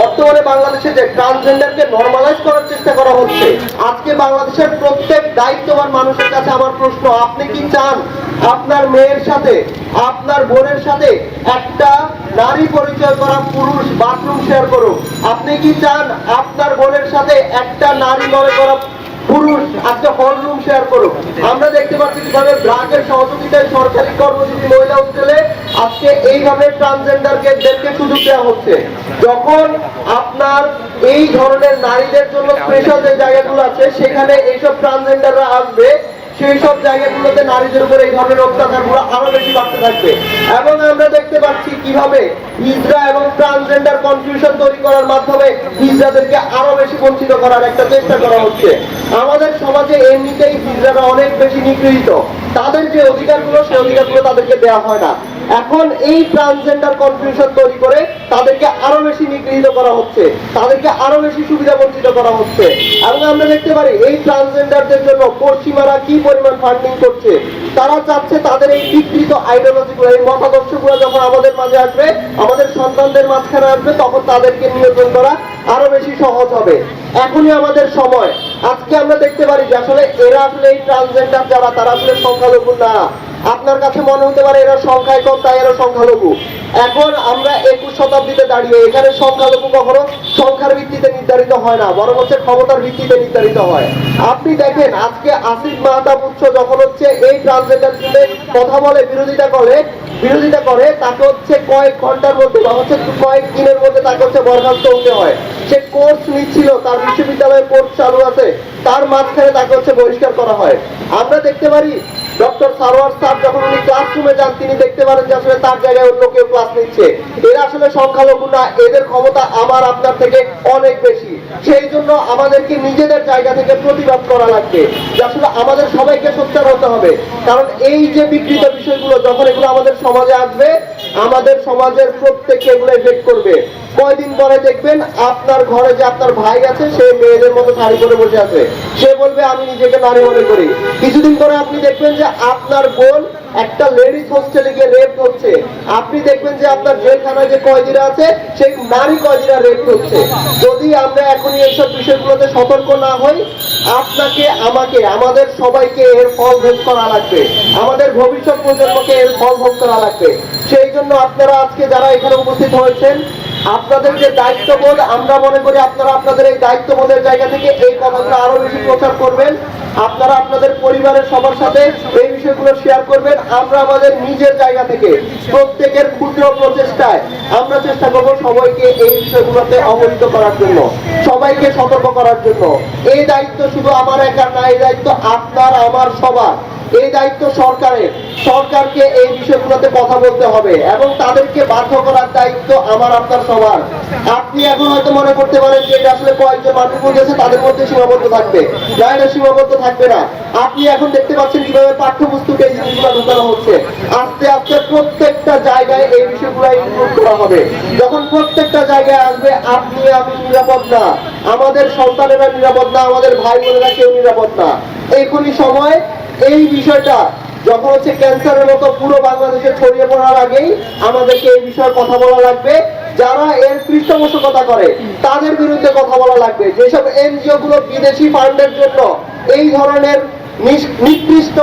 বর্তমানে বাংলাদেশে যে ট্রান্সজেন্ডারকে নর্মালাইজ করার চেষ্টা করা হচ্ছে, আজকে বাংলাদেশের প্রত্যেক দায়িত্ববান মানুষের কাছে আমার প্রশ্ন, আপনি কি চান আপনার মেয়ের সাথে, আপনার বোনের সাথে একটা নারী পরিচয় করা, পুরুষ বাথরুম শেয়ার করুক? আপনি কি চান আপনার বোনের সাথে একটা নারী মনে করা, পুরুষ আজকে হল রুম শেয়ার করুক? আমরা দেখতে পাচ্ছি কীভাবে ব্রাকের সহযোগিতায় সরকারি কর্মজীবী মহিলা হোস্টেলে আজকে এইভাবে ট্রান্সজেন্ডারকে দেরকে সুযোগ দেওয়া হচ্ছে। যখন আপনার এই ধরনের নারীদের জন্য স্পেশাল যে জায়গাগুলো আছে, সেখানে এইসব ট্রান্সজেন্ডাররা আসবে সেই সব জায়গাগুলোতে নারীদের উপর এই ধরনের অত্যাচারগুলো আরও বেশি বাড়তে থাকবে। এবং আমরা দেখতে পাচ্ছি কীভাবে এবং ট্রান্সজেন্ডার কনফিউশন তৈরি করার মাধ্যমে আরও বেশি বঞ্চিত করার একটা চেষ্টা করা হচ্ছে। আমাদের সমাজে এমনিতেই হিজড়ারা অনেক বেশি নিগৃহীত। তাদের যে অধিকারগুলো, সেই অধিকারগুলো তাদেরকে দেওয়া হয় না। এখন এই ট্রান্সজেন্ডার কনফিউশন তৈরি করে তাদেরকে আরও বেশি নিগৃহীত করা হচ্ছে, তাদেরকে আরও বেশি সুবিধা বঞ্চিত করা হচ্ছে। এবং আমরা দেখতে পারি এই ট্রান্সজেন্ডারদের জন্য পশ্চিমারা কি পরিমাণ ফান্ডিং করছে, তারা চাচ্ছে তাদের এই বিকৃত আইডিওলজিগুলো এই মতাদর্শগুলো যখন আমাদের মাঝে আসবে, আমাদের সন্তানদের মাঝখানে আসবে, তখন তাদেরকে নিয়ন্ত্রণ করা আরও বেশি সহজ হবে। এখনই আমাদের সময়। আজকে আমরা দেখতে পারি যে আসলে এরা আসলে এই ট্রান্সজেন্ডার যারা, তারা আসলে সংখ্যালঘু না। আপনার কাছে মনে হতে পারে এরা সংখ্যায় কম, তাই এরা সংখ্যালঘু। এখন আমরা একুশ শতাব্দীতে দাঁড়িয়ে, এখানে সংখ্যালঘু কখনো সংখ্যার ভিত্তিতে নির্ধারিত হয় না, বরং হচ্ছে ক্ষমতার ভিত্তিতে নির্ধারিত হয়। আপনি দেখেন, আজকে আসিফ মাহতাব উচ্চ যখন হচ্ছে এই ট্রান্সজেন্ডার নিয়ে কথা বলে, বিরোধিতা করে বিরোধিতা করে, তাকে হচ্ছে কয়েক ঘণ্টার মধ্যে বা হচ্ছে কয়েক দিনের মধ্যে তাকে হচ্ছে বরখাস্ত হতে হয়। সে কোর্স নিচ্ছিল, তার বিশ্ববিদ্যালয়ের কোর্স চালু আছে, তার মাঝখানে তাকে হচ্ছে বহিষ্কার করা হয়। আমরা দেখতে পারি ডক্টর সারোয়ার সাহেব যখন উনি ক্লাসরুমে যান, তিনি দেখতে পারেন যে আসলে তার জায়গায় অন্য কেউ ক্লাস নিচ্ছে। এরা আসলে সংখ্যালঘু না, এদের ক্ষমতা আমার, আপনার থেকে অনেক বেশি। সেই জন্য আমাদেরকে নিজেদের জায়গা থেকে প্রতিবাদ করা লাগবে, যে আসলে আমাদের সবাইকে সোচ্চার হতে হবে। কারণ এই যে বিকৃত বিষয়গুলো, যখন এগুলো আমাদের সমাজে আসবে, আমাদের সমাজের প্রত্যেককে এগুলো এফেক্ট করবে। কয়দিন পরে দেখবেন আপনার ঘরে যে আপনার ভাই আছে সে মেয়েদের মতো শাড়ি পরে বসে আছে। সে বলবে, আমি নিজেকে নারী মনে করি। কিছুদিন পরে আপনি দেখবেন যে আপনার বোন একটা লেডিস হোস্টেলে গিয়ে রেপ হচ্ছে আপনি দেখবেন যে আপনার জেলখানায় যে কয়েদিরা আছে, সেই নারী কয়েদিরা রেপ হচ্ছে যদি আমরা এখনই এইসব বিষয়গুলোতে সতর্ক না হই, আপনাকে, আমাকে, আমাদের সবাইকে এর ফল ভোগ করা লাগবে। আমাদের ভবিষ্যৎ প্রজন্মকে এর ফল ভোগ করা লাগবে। সেই জন্য আপনারা আজকে যারা এখানে উপস্থিত হয়েছেন আপনাদের যে দায়িত্ববোধ, আমরা মনে করি আপনারা আপনাদের এই দায়িত্ববোধের জায়গা থেকে এই কথাগুলো আরও বেশি প্রচার করবেন। আপনারা আপনাদের পরিবারের সবার সাথে এই বিষয়গুলো শেয়ার করবেন। আমরা আমাদের নিজের জায়গা থেকে প্রত্যেকের ক্ষুদ্র প্রচেষ্টায় আমরা চেষ্টা করব সবাইকে এই বিষয়গুলোতে অবহিত করার জন্য, সবাইকে সতর্ক করার জন্য। এই দায়িত্ব শুধু আমার একার না, এই দায়িত্ব আপনার, আমার, সবার। এই দায়িত্ব সরকারের। সরকারকে এই বিষয়গুলোতে কথা বলতে হবে এবং তাদেরকে বাধ্য করার দায়িত্ব আমার, আপনার সবার। আপনি এখন হয়তো মনে করতে পারেন যে এটা আসলে কয়েকজন মানুষ গেছে তাদের মধ্যে সীমাবদ্ধ থাকবে। না, সীমাবদ্ধ থাকবে না। আপনি এখন দেখতে পাচ্ছেন কীভাবে পাঠ্যপুস্তকে এই জিনিসগুলো ঢোকানো হচ্ছে। আস্তে আস্তে প্রত্যেকটা জায়গায় এই বিষয়গুলো ইনক্লুড করা হবে। যখন প্রত্যেকটা জায়গায় আসবে, আপনি আমি নিরাপদ না। আমাদের সন্তানেরা নিরাপদ না, আমাদের ভাই বোনেরা কেউ নিরাপদ না। এখনই সময় এই বিষয়টা যখন হচ্ছে ক্যান্সারের মতো পুরো বাংলাদেশে ছড়িয়ে পড়ার আগেই আমাদেরকে এই বিষয়ে কথা বলা লাগবে। যারা এর পৃষ্ঠপোষকতা করে, তাদের বিরুদ্ধে কথা বলা লাগবে। যেসব এনজিও গুলো বিদেশি ফান্ডের জন্য এই ধরনের নিকৃষ্ট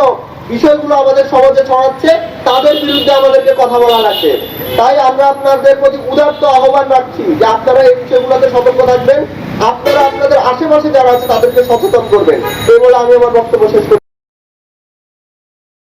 বিষয়গুলো আমাদের সমাজে ছড়াচ্ছে, তাদের বিরুদ্ধে আমাদেরকে কথা বলা লাগবে। তাই আমরা আপনাদের প্রতি উদার্ত আহ্বান রাখছি যে আপনারা এই বিষয়গুলোতে সতর্ক থাকবেন। আপনারা আপনাদের আশেপাশে যারা আছে, তাদেরকে সচেতন করবেন। এই বলে আমি আমার বক্তব্য শেষ